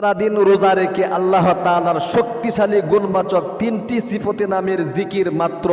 সারাদিন রোজা রেখে আল্লাহ তাআলার শক্তিশালী গুণবাচক তিনটি সিফতে নামের জিকির মাত্র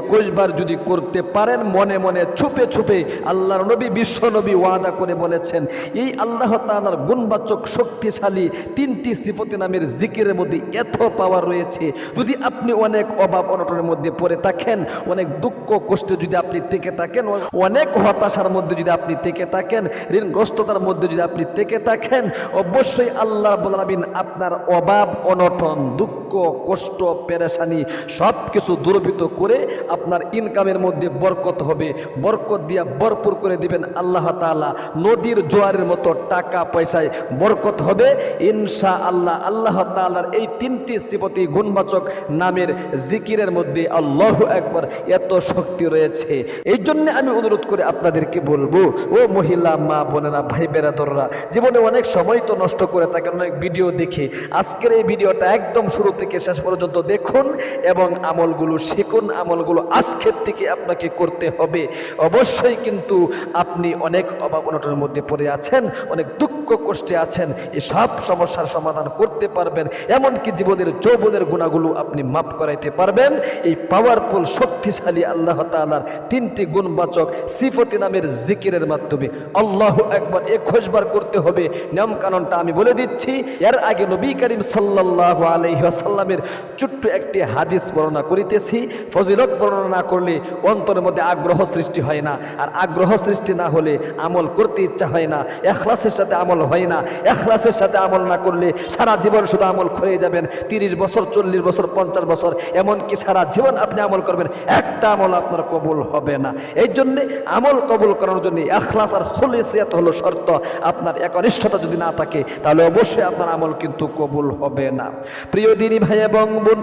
একুশ বার যদি করতে পারেন, মনে মনে ছুপে ছুপে আল্লাহর নবী বিশ্বনবী ওয়াদা করে বলেছেন, এই আল্লাহ তাআলার গুণবাচক শক্তিশালী তিনটি সিফতে নামের জিকিরের মধ্যে এত পাওয়ার রয়েছে। যদি আপনি অনেক অভাব অনটনের মধ্যে পড়ে থাকেন, অনেক দুঃখ কষ্টে যদি আপনি থেকে থাকেন, অনেক হতাশার মধ্যে যদি আপনি থেকে থাকেন, ঋণগ্রস্ততার মধ্যে যদি আপনি থেকে থাকেন, অবশ্যই আল্লাহ বলাবিন আপনার অভাব, অনটন, দুঃখ, কষ্ট, পেরেশানি সব কিছু দুর্বৃত করে আপনার ইনকামের মধ্যে বরকত হবে। বরকত দিয়া ভরপুর করে দিবেন আল্লাহ তাআলা। নদীর জোয়ারের মতো টাকা পয়সায় বরকত হবে। ইনশা আল্লাহ আল্লাহ তাআলার এই তিনটি সিপতি গুণবাচক নামের জিকিরের মধ্যে আল্লাহ একবার এত শক্তি রয়েছে। এই জন্য আমি অনুরোধ করে আপনাদেরকে বলব, ও মহিলা, মা, বোনেরা ভাই বেরাদররা জীবনে অনেক সময় তো নষ্ট করে থাকেন, অনেক ভিডিও দেখে আজকের এই ভিডিওটা একদম শুরু থেকে শেষ পর্যন্ত দেখুন এবং আমলগুলো শিখুন, আমলগুলো আজকের থেকে আপনাকে করতে হবে। অবশ্যই কিন্তু আপনি অনেক অভাব অনটনের মধ্যে পড়ে আছেন, অনেক দুঃখ কষ্টে আছেন এই সব সমস্যার সমাধান করতে পারবেন, এমনকি জীবনের যৌবনের গুণাগুলো আপনি মাফ করাইতে পারবেন। এই পাওয়ারফুল শক্তিশালী আল্লাহ তাআলার তিনটি গুণবাচক সিফতি নামের জিকিরের মাধ্যমে আল্লাহ একবার একুশ বার করতে হবে। নিয়ম কানুনটা আমি বলে দিচ্ছি এর আগে নবী করিম সাল্লাহ আলহিহাসাল্লামের ছোট্ট একটি হাদিস বর্ণনা করিতেছি। ফজিলত বর্ণনা না করলে অন্তরের মধ্যে আগ্রহ সৃষ্টি হয় না। আর আগ্রহ সৃষ্টি না হলে আমল করতে ইচ্ছা হয় না। এখলাসের সাথে আমল হয় না। এখলাসের সাথে আমল না করলে সারা জীবন শুধু আমল করে যাবেন। তিরিশ বছর, চল্লিশ বছর, পঞ্চাশ বছর, এমনকি সারা জীবন আপনি আমল করবেন। একটা আমল আপনার কবুল হবে না। এই জন্যে আমল কবুল করার জন্য এখলাস আর খুলিসিয়াত হলো শর্ত। আপনার একনিষ্ঠতা যদি না থাকে, তাহলে অবশ্যই আপনার আমল কিন্তু কবুল হবে না। প্রিয় দিনী ভাই এবং বোন,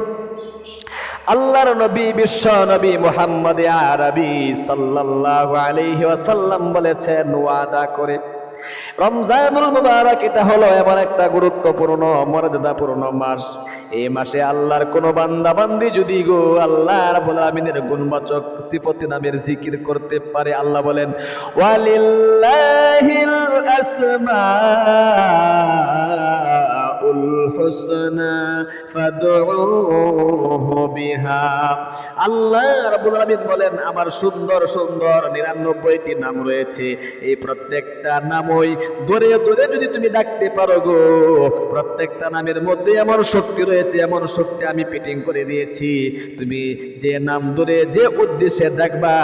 আল্লাহর নবী, বিশ্ব নবী মোহাম্মদ আরবি সাল্লাল্লাহু আলাইহি ওয়াসাল্লাম বলেছেন, ওয়াদা করে রমজানুল মুবারক এটা হলো এমন একটা গুরুত্বপূর্ণ, মর্যাদাপূর্ণ মাস। এই মাসে আল্লাহর কোন বান্দা বান্দি যদি গো আল্লাহ রাব্বুল আমিনের গুণবাচক সিফতি নামের জিকির করতে পারে, আল্লাহ বলেন, ওয়ালিল্লাহিল আসমাউল হুসনা ফাদউহু বিহা আল্লাহ রাব্বুল আলামিন বলেন, আমার সুন্দর সুন্দর 99টি নাম রয়েছে। এই প্রত্যেকটা নামই ধরে ধরে যদি তুমি ডাকতে পারো গো, প্রত্যেকটা নামের মধ্যে এমন শক্তি রয়েছে, এমন শক্তি আমি পিটিং করে দিয়েছি। তুমি যে নাম ধরে যে উদ্দেশ্যে ডাকবা,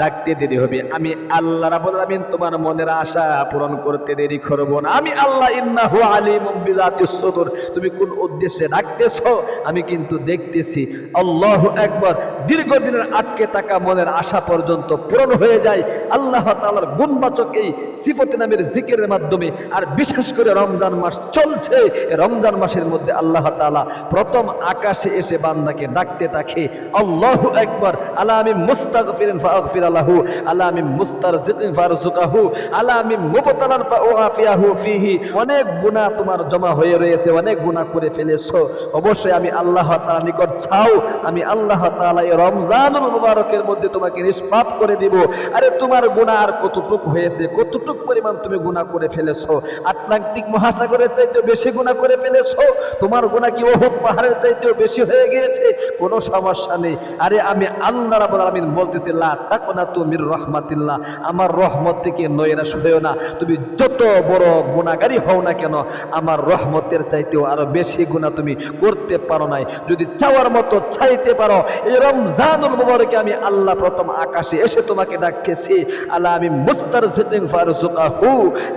ডাকতে দেরি হবে। আমি আল্লাহ রাব্বুল আলামিন তোমার মনের আশা পূরণ করতে দেরি করব না। আমি আল্লাহ ইন্নাহু আলিমুম বিজাতিস সুদূর। তুমি কোন উদ্দেশ্যে ডাকতেছো আমি কিন্তু দেখতেছি আল্লাহু একবার দীর্ঘদিনের আটকে থাকা মনের আশা পর্যন্ত পূরণ হয়ে যায়। আল্লাহ তাআলার গুণবাচক এই সিফতি নামের জিকিরের মাধ্যমে আর বিশেষ করে রমজান মাস চলছে। রমজান মাসের মধ্যে আল্লাহ তাআলা প্রথম আকাশে এসে বান্দাকে ডাকতে থাকে, আল্লাহু একবার আলা আমি মুস্তাগফিরিন ফাগফির লাহু, আলা আমি মুস্তারজিকিন ফারজুকাহু আলা আমি মুবতালান ফাউআফিয়াহু ফিহি। অনেক গুনাহ তোমার জমা হয়ে রয়েছে, অনেক গুনাহ করে ফেলেছো। অবশ্যই আমি আল্লাহ তাআলার নিকট চাও, আমি আল্লাহ তালা এই রমজানুল মুবারকের মধ্যে তোমাকে নিষ্পাপ করে দিব। আরে তোমার গুনাহ আর কতটুকু হয়েছে, কতটুকু পরিমাণ তুমি গুনাহ করে ফেলেছো? আটলান্টিক মহাসাগরের চাইতে বেশি গুনাহ করে ফেলেছো? তোমার গুনাহ কি ওহুদ পাহাড়ের চাইতেও বেশি হয়ে গিয়েছে? কোনো সমস্যা নেই। আরে আমি আল্লাহ রাব্বুল আলামিন বলতেছি, লা তাকনাতু মির রাহমাতিল্লাহ। আমার রহমত থেকে নয়রাশ হয়েও না। তুমি যত বড় গুনাহগারী হও না কেন, আমার রহমতের চাইতেও আরও বেশি গুনাহ তুমি করতে পারো নাই। যদি চাওয়ার মতো চাইতে পারো, এই রমজানুল মুবারকে আমি আল্লাহ প্রথম আকাশে এসে তোমাকে ডাকতেছি। আল্লাহ আমি মুস্তার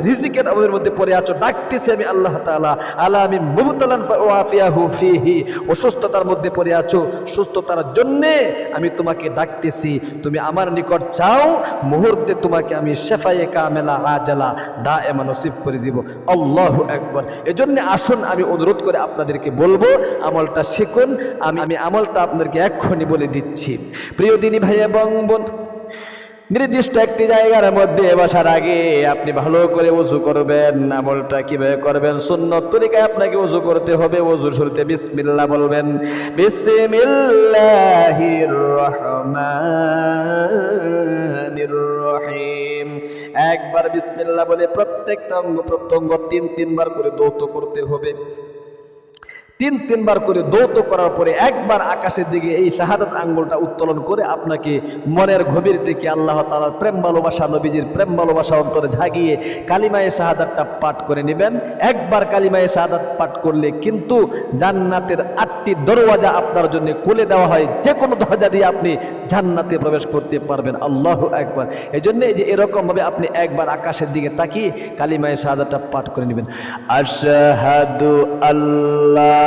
রিজিকের মধ্যে পড়ে আছো, ডাকতেছি আমি আল্লাহ তাআলা। আল্লাহ আমি মুবতালান ফাওয়াফিয়াহু ফিহি, অসুস্থতার মধ্যে পড়ে আছো, সুস্থতার জন্য আমি তোমাকে ডাকতেছি। তুমি আমার নিকট চাও, মুহূর্তে তোমাকে আমি শেফায়ে কামেলা, আজালা দা এমন করে দিব। আল্লাহু একবার এজন্য আসুন, আমি অনুরোধ করে আপনাদেরকে বলব, আমলটা শিখুন। আমি আমি আমলটা আপনাদেরকে এক্ষুনি বলে দিচ্ছি। প্রিয় দিনী ভাই এবং বোন, নির্দিষ্ট একটি জায়গার মধ্যে বসার আগে আপনি ভালো করে উজু করবেন, আমলটা কীভাবে করবেন, সুন্নত তরিকায় আপনাকে উজু করতে হবে। উজুর শুরুতে বিসমিল্লা বলবেন রহিম। একবার বিসমিল্লা বলে প্রত্যেকটা অঙ্গ প্রত্যঙ্গ তিন, তিনবার করে দৌত করতে হবে। তিন, তিনবার করে দৌত করার পরে একবার আকাশের দিকে এই শাহাদাত আঙ্গুলটা উত্তোলন করে আপনাকে মনের গভীর থেকে আল্লাহ তালার প্রেম, ভালোবাসা, নবীজির প্রেম, ভালোবাসা অন্তরে ঝাগিয়ে কালিমায়ে শাহাদাতটা পাঠ করে নেবেন। একবার কালিমায়ে শাহাদাত পাঠ করলে কিন্তু জান্নাতের আটটি দরওয়াজা আপনার জন্য খুলে দেওয়া হয়। যে কোনো দরজা দিয়ে আপনি জান্নাতে প্রবেশ করতে পারবেন। আল্লাহ একবার এই জন্য এই যে এরকমভাবে আপনি একবার আকাশের দিকে তাকিয়ে কালিমায়ে শাহাদাতটা পাঠ করে নেবেন। আশহাদু আল্লাহ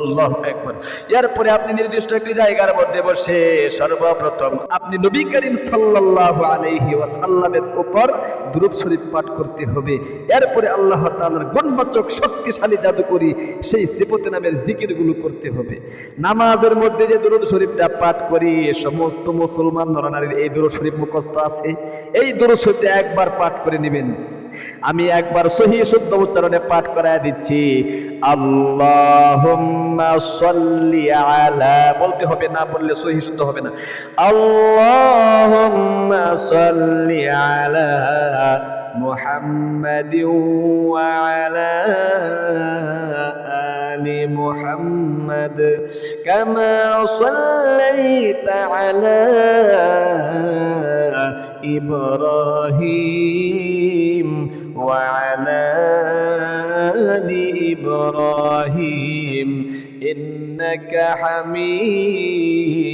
আল্লাহু আকবার। এরপরে আপনি নির্দিষ্ট একটি জায়গার মধ্যে বসে সর্বপ্রথম আপনি নবী করিম সাল্লাল্লাহু আলাইহি ওয়াসাল্লামের উপর দুরূদ শরীফ পাঠ করতে হবে। এরপরে আল্লাহ তাআলার গুণবাচক, শক্তিশালী জাদুকরি সেই সিফতে নামের জিকিরগুলো করতে হবে। নামাজের মধ্যে যে দুরূদ শরীফটা পাঠ করি, সমস্ত মুসলমান নরনারীর এই দুরূদ শরীফ মুখস্থ আছে। এই দুরূদ শরীফটা একবার পাঠ করে নেবেন। আমি একবার সহি শুদ্ধ উচ্চারণে পাঠ করায় দিচ্ছি আল্লাহুম্মা সাল্লি আলা বলতে হবে না বললে সহি শুদ্ধ হবে না আল্লাহুম্মা সাল্লি আলা محمد وعلى آل محمد كما صليت على إبراهيم وعلى آل إبراهيم إنك حميد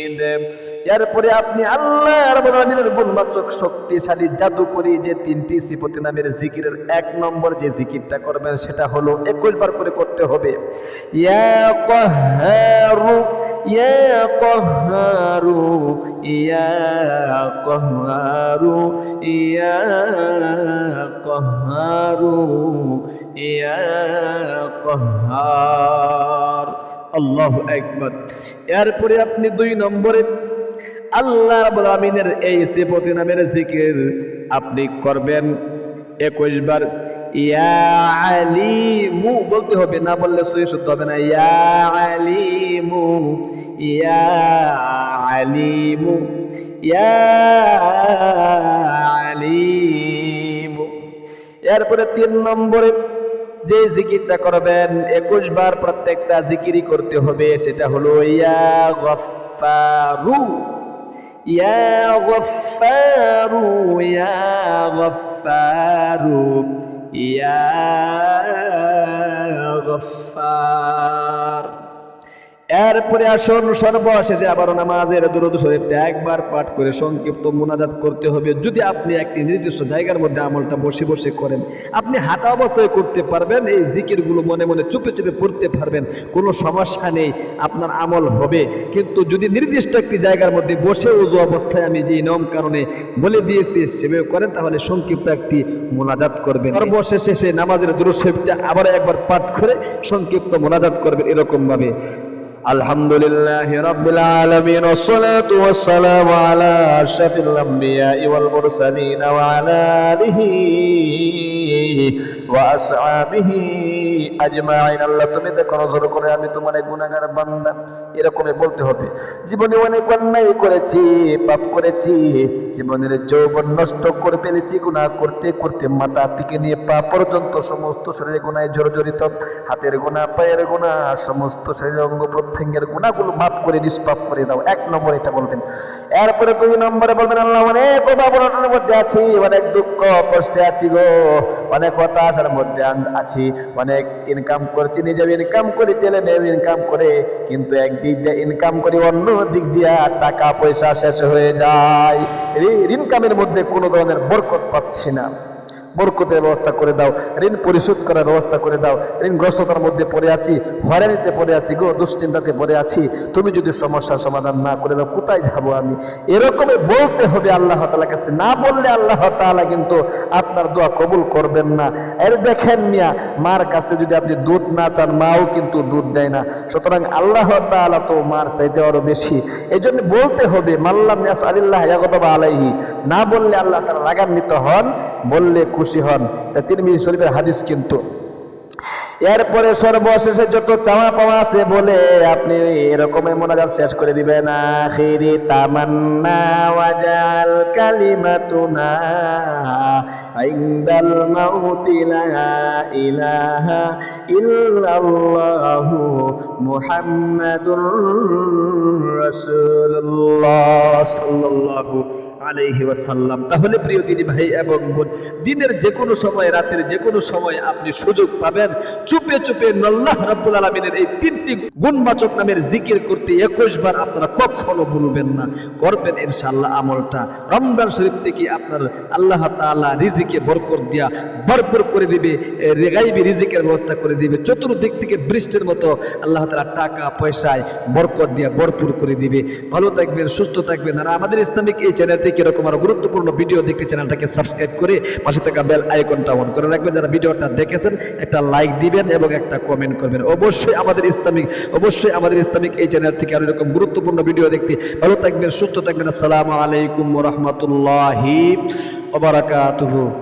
মাজিদ এরপরে আপনি আল্লাহ রাব্বুল গুণবাচক, শক্তিশালী জাদু করি যে তিনটি সিফতি নামের জিকিরের এক নম্বর যে জিকিরটা করবেন, সেটা হলো একুশ বার করে করতে হবে। ইয়া কহারু ইয়া কহারু ইয়া কহারু ইয়া কহারু, ইয়া কহার। আল্লাহ একবার এরপরে আপনি দুই নম্বরে আল্লাহ রাব্বুল আমিনের এই সিফতি নামের জিকির আপনি করবেন। একুশ বার, ইয়া আলিমু, বলতে হবে, না বললে সহি শুদ্ধ হবে না। ইয়া আলিমু ইয়া আলিমু ইয়া আলিমু। এরপরে তিন নম্বরে যে জিকিরটা করবেন, একুশ বার প্রত্যেকটা জিকিরি করতে হবে, সেটা হলো, ইয়া গফারু ইয়া গফারু ইয়া গফারু ইয়া গফার এরপরে আসুন সর্বশেষে আবার নামাজের দুরুদ শরীফটা একবার পাঠ করে সংক্ষিপ্ত মোনাজাত করতে হবে। যদি আপনি একটি নির্দিষ্ট জায়গার মধ্যে আমলটা বসে বসে করেন, আপনি হাঁটা অবস্থায় করতে পারবেন, এই জিকিরগুলো মনে মনে চুপে চুপে পড়তে পারবেন, কোনো সমস্যা নেই, আপনার আমল হবে। কিন্তু যদি নির্দিষ্ট একটি জায়গার মধ্যে বসে উজু অবস্থায় আমি যে নিয়ম কারণে বলে দিয়েছি, সেভাবে করেন, তাহলে সংক্ষিপ্ত একটি মোনাজাত করবেন। সর্বশেষে সেই নামাজের দুরুদ শরীফটা আবার একবার পাঠ করে সংক্ষিপ্ত মোনাজাত করবেন এরকমভাবে। الحمد لله رب العالمين والصلاة والسلام على أشرف الأنبياء والمرسلين وعلى آله وأصحابه أجمعين আল্লাহ তুমি দেখো নজর করে আমি তোমার এক গুণাগার বান্দা এরকমই বলতে হবে জীবনে অনেক অন্যায় করেছি পাপ করেছি জীবনের যৌবন নষ্ট করে ফেলেছি গুনাহ করতে করতে মাথা থেকে নিয়ে পা পর্যন্ত সমস্ত শরীরে গুণায় জর্জরিত হাতের গুণা পায়ের গুণা সমস্ত শরীরের অঙ্গ প্রত্যঙ্গের গুণাগুলো মাফ করে, নিষ্পাপ করে দাও। এক নম্বর এটা বলবেন। এরপরে দুই নম্বরে বলবেন, আল্লাহ অনেক অভাবনার মধ্যে আছি, অনেক দুঃখ কষ্টে আছি গো, অনেক হতাশার মধ্যে আছি, অনেক ইনকাম করছি নিজে ইনকাম করে ছেলে মেয়ে ইনকাম করে, কিন্তু একদিক দিয়ে ইনকাম করি, অন্য দিক দিয়ে টাকা পয়সা শেষ হয়ে যায়। ইনকামের মধ্যে কোনো ধরনের বরকত পাচ্ছি না। বরকতের ব্যবস্থা করে দাও, ঋণ পরিশোধ করার ব্যবস্থা করে দাও। ঋণগ্রস্ততার মধ্যে পড়ে আছি, হয়রানিতে পড়ে আছি গো, দুশ্চিন্তাতে পড়ে আছি। তুমি যদি সমস্যার সমাধান না করে দাও, কোথায় যাব আমি? এরকমই বলতে হবে আল্লাহ তাআলার কাছে। না বললে আল্লাহ তাআলা কিন্তু আপনার দোয়া কবুল করবেন না। এর দেখেন মিয়া, মার কাছে যদি আপনি দুধ না চান, মাও কিন্তু দুধ দেয় না। সুতরাং আল্লাহ তাআলা তো মার চাইতে আরও বেশি। এই জন্য বলতে হবে, মাল্লাম আলিল্লাহ আলাইহি। না বললে আল্লাহ তাআলা রাগান্বিত হন, বললে খুশি হন। তা তিরমিজি শরীফের হাদিস কিন্তু। এরপরে সর্বশেষে যত চাওয়া পাওয়া আছে বলে আপনি এরকমের মোনাজাত শেষ করে দিবেন। আখিরি তামান্না ওয়াজাল কালিমাতুনা ইনদাল মাউতি লা ইলাহা ইল্লাল্লাহু মুহাম্মাদুর রাসূলুল্লাহ সাল্লাল্লাহু আলাইহি ওয়াসাল্লাম। তাহলে প্রিয় দিনী ভাই এবং বোন, দিনের যে কোনো সময়, রাতের যে কোনো সময় আপনি সুযোগ পাবেন চুপে চুপে আল্লাহ রাব্বুল আলামিনের এই তিনটি গুণবাচক নামের জিকির করতে একুশ বার আপনারা কখনো ভুলবেন না। করবেন ইনশাআল্লাহ আমলটা। রমজান শরীফ থেকে আপনার আল্লাহ তাআলা রিজিকে বরকত দিয়া ভরপুর করে দিবে রেগাইবি রিজিকের ব্যবস্থা করে দিবে, চতুর্দিক থেকে বৃষ্টির মতো আল্লাহ তাআলা টাকা, পয়সায় বরকত দিয়া ভরপুর করে দিবে। ভালো থাকবেন, সুস্থ থাকবেন। আর আমাদের ইসলামিক এই চ্যানেল এরকম আরও গুরুত্বপূর্ণ ভিডিও দেখতে চ্যানেলটাকে সাবস্ক্রাইব করে পাশে থাকা বেল আইকনটা অন করে রাখবেন। যারা ভিডিওটা দেখেছেন, একটা লাইক দিবেন এবং একটা কমেন্ট করবেন। অবশ্যই আমাদের ইসলামিক, অবশ্যই আমাদের ইসলামিক এই চ্যানেল থেকে আরও এরকম গুরুত্বপূর্ণ ভিডিও দেখতে ভালো থাকবেন, সুস্থ থাকবেন। আসসালামু আলাইকুম রহমতুল্লাহি ওবারাকাতুহু